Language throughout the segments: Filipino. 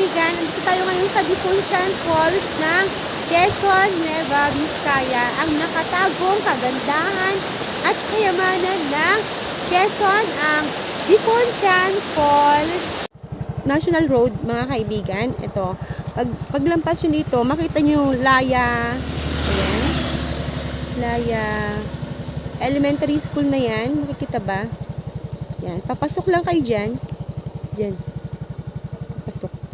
kaibigan, nandito tayo ngayon sa Difunction Falls ng Quezon, Nueva Vizcaya. Ang nakatagong kagandahan at kayamanan ng Quezon ang Difunction Falls. National Road, mga kaibigan. Ito, pag, paglampas nyo dito, makita nyo yung Laya. Ayan. Laya Elementary School na yan. Makikita ba? Yan. Papasok lang kayo dyan. Dyan. Pasok.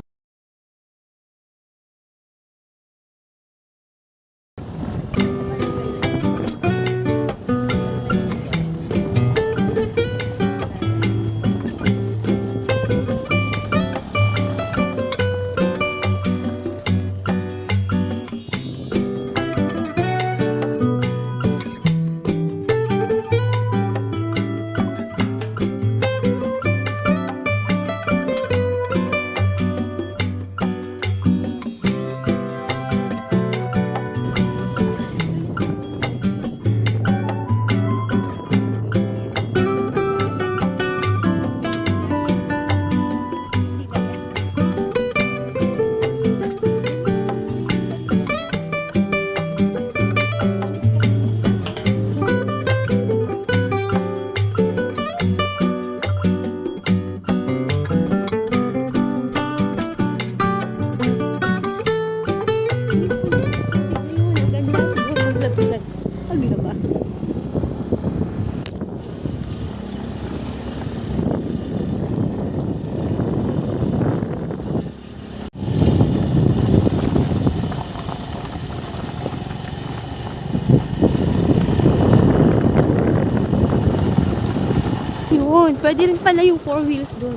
Yun, pwede rin pala yung four wheels doon.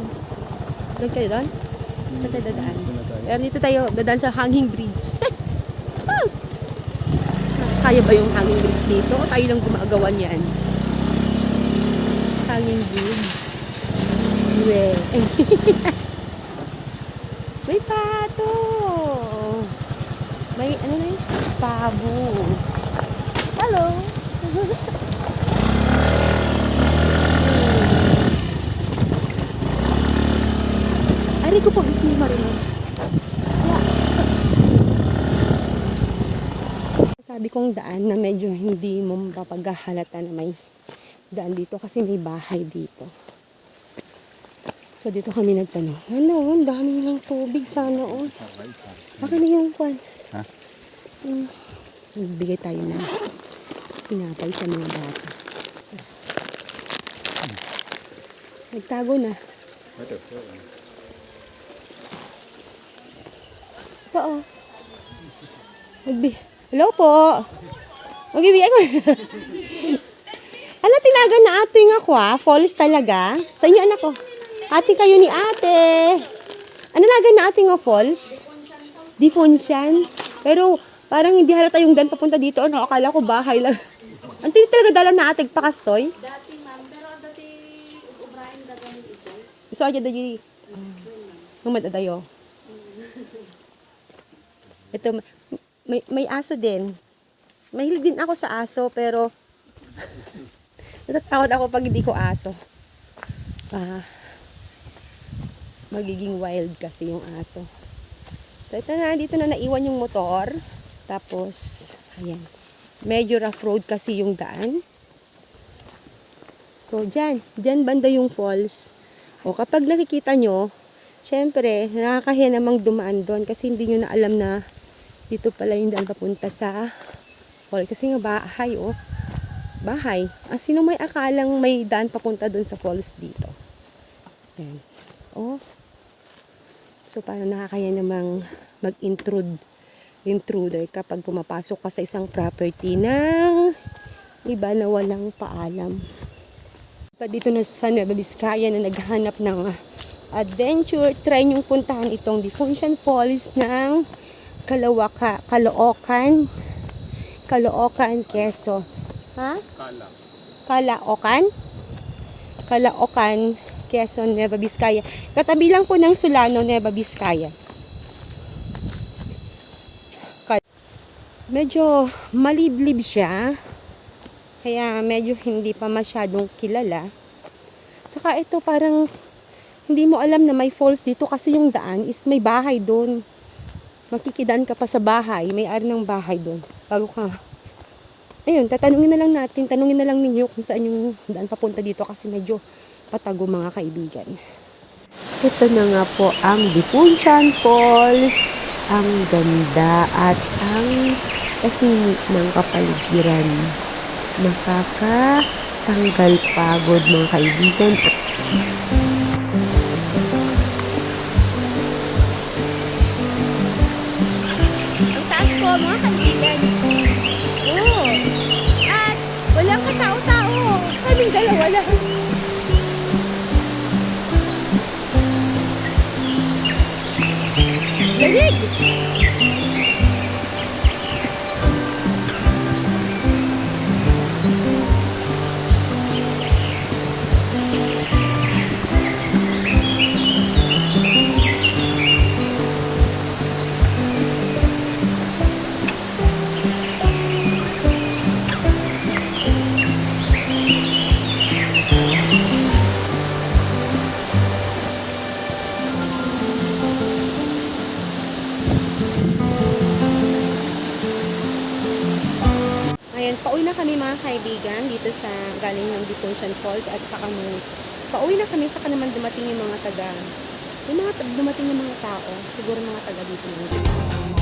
Doon kayo doon? Saan tayo dadaan? Pero dito tayo dadaan sa hanging bridge. Kaya ba yung hanging bridge dito? O tayo lang gumagawa niyan? Hanging bridge. We. May pato. May ano na yun? Pabo. Hello. Marino. Sabi kong daan na medyo hindi mo mapaghahalata na may daan dito kasi may bahay dito. So dito kami nagtanong, ano, ang dami ng tubig sana oh. Baka na yung kwan. Ha? Hmm. Nagbigay tayo na pinapay sa mga bata. Nagtago na. Ito oh. Nagbi Hello po. Magbibigay ko. ano tinagan na ating ako ah? Falls talaga? Sa inyo anak ko. Ate kayo ni ate. Ano lagan na ating oh, falls? Difunsian. Pero parang hindi halata yung dan papunta dito. Ano, akala ko bahay lang. Ang tindi talaga dala na ating pakastoy. Dati ma'am, pero dati ubrahin na ganun ito. So aja da yun. Yung madadayo. Ito, may, may aso din. Mahilig din ako sa aso, pero natatakot ako pag hindi ko aso. Ah, magiging wild kasi yung aso. So ito na, dito na naiwan yung motor. Tapos, ayan. Medyo rough road kasi yung daan. So, dyan. Dyan banda yung falls. O, kapag nakikita nyo, syempre, nakakahiya namang dumaan doon kasi hindi nyo na alam na dito pala yung daan papunta sa fall. Kasi nga bahay, oh. Bahay. Ah, sino may akalang may daan papunta doon sa falls dito? Yan. Oh. So, parang nakakaya namang mag-intrude intruder kapag pumapasok ka sa isang property ng iba na walang paalam. Pa dito na sa Nueva Vizcaya na naghahanap ng ah, adventure, try niyong puntahan itong Defunction Falls ng Kalawaka, Caloocan, Caloocan, Quezon. Ha? Kalaokan? Kalaocan, Quezon, Nueva Vizcaya. Katabi lang po ng Sulano, Nueva Vizcaya. Medyo maliblib siya. Kaya medyo hindi pa masyadong kilala. Saka ito parang hindi mo alam na may falls dito kasi yung daan is may bahay doon. Makikidaan ka pa sa bahay, may ari ng bahay doon. Bago ka. Ayun, tatanungin na lang natin, tanungin na lang ninyo kung saan yung daan papunta dito kasi medyo patago mga kaibigan. Ito na nga po ang Dipunshan Falls. Ang ganda at ang tahimik ng kapaligiran. Nakakatanggal pagod mga kaibigan. Oo. At walang katao-tao. Kaming dalawa lang. Lamig! Pauwi na kami mga kaibigan dito sa galing ng Detention Falls at saka nung pauwi na kami saka naman dumating yung mga taga yung mga dumating yung mga tao siguro mga taga dito lang